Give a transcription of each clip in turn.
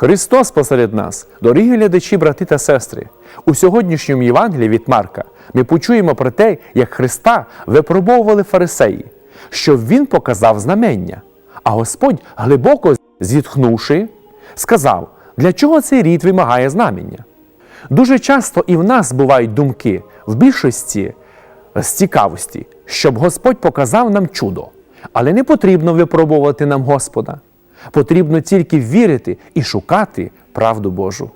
Христос посеред нас, дорогі глядачі, брати та сестри. У сьогоднішньому Євангелії від Марка ми почуємо про те, як Христа випробовували фарисеї, що Він показав знамення. А Господь, глибоко зітхнувши, сказав, для чого цей рід вимагає знамення. Дуже часто і в нас бувають думки, в більшості з цікавості, щоб Господь показав нам чудо. Але не потрібно випробовувати нам Господа. Потрібно тільки вірити і шукати правду Божу.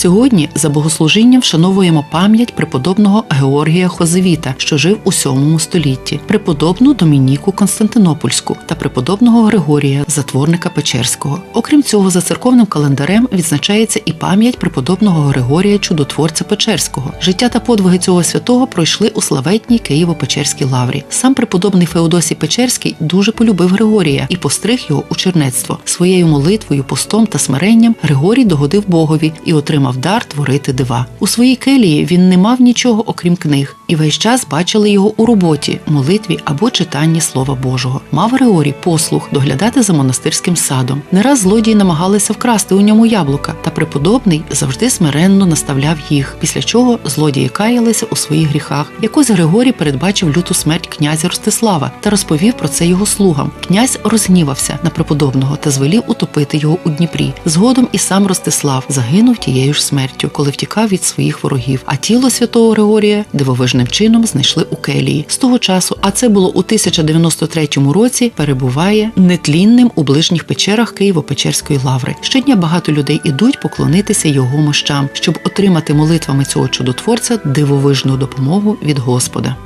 Сьогодні за богослужінням вшановуємо пам'ять преподобного Георгія Хозевіта, що жив у VII столітті, преподобну Домініку Константинопольську та преподобного Григорія, затворника Печерського. Окрім цього, за церковним календарем відзначається і пам'ять преподобного Григорія Чудотворця Печерського. Життя та подвиги цього святого пройшли у славетній Києво-Печерській лаврі. Сам преподобний Феодосій Печерський дуже полюбив Григорія і постриг його у чернецтво. Своєю молитвою, постом та смиренням Григорій догодив Богові і отримав дар творити дива. У своїй келії він не мав нічого окрім книг, і весь час бачили його у роботі, молитві або читанні Слова Божого. Мав Григорій послух доглядати за монастирським садом. Не раз злодії намагалися вкрасти у ньому яблука, та преподобний завжди смиренно наставляв їх. Після чого злодії каялися у своїх гріхах. Якось Григорій передбачив люту смерть князя Ростислава та розповів про це його слугам. Князь розгнівався на преподобного та звелів утопити його у Дніпрі. Згодом і сам Ростислав загинув тією ж смертю, коли втікав від своїх ворогів. А тіло святого Григорія дивовижним чином знайшли у келії. З того часу, а це було у 1093 році, перебуває нетлінним у ближніх печерах Києво-Печерської лаври. Щодня багато людей ідуть поклонитися його мощам, щоб отримати молитвами цього чудотворця дивовижну допомогу від Господа.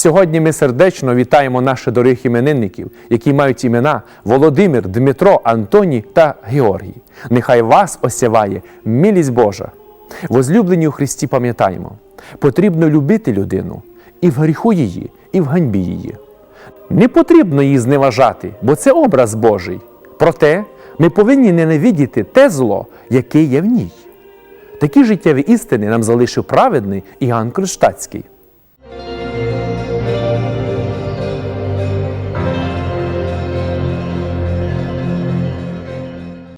Сьогодні ми сердечно вітаємо наших дорогих іменинників, які мають імена Володимир, Дмитро, Антоній та Георгій. Нехай вас осяває милість Божа. Возлюблені у Христі пам'ятаємо, потрібно любити людину і в гріху її, і в ганьбі її. Не потрібно її зневажати, бо це образ Божий. Проте ми повинні ненавидіти те зло, яке є в ній. Такі життєві істини нам залишив праведний Іоанн Кронштадтський.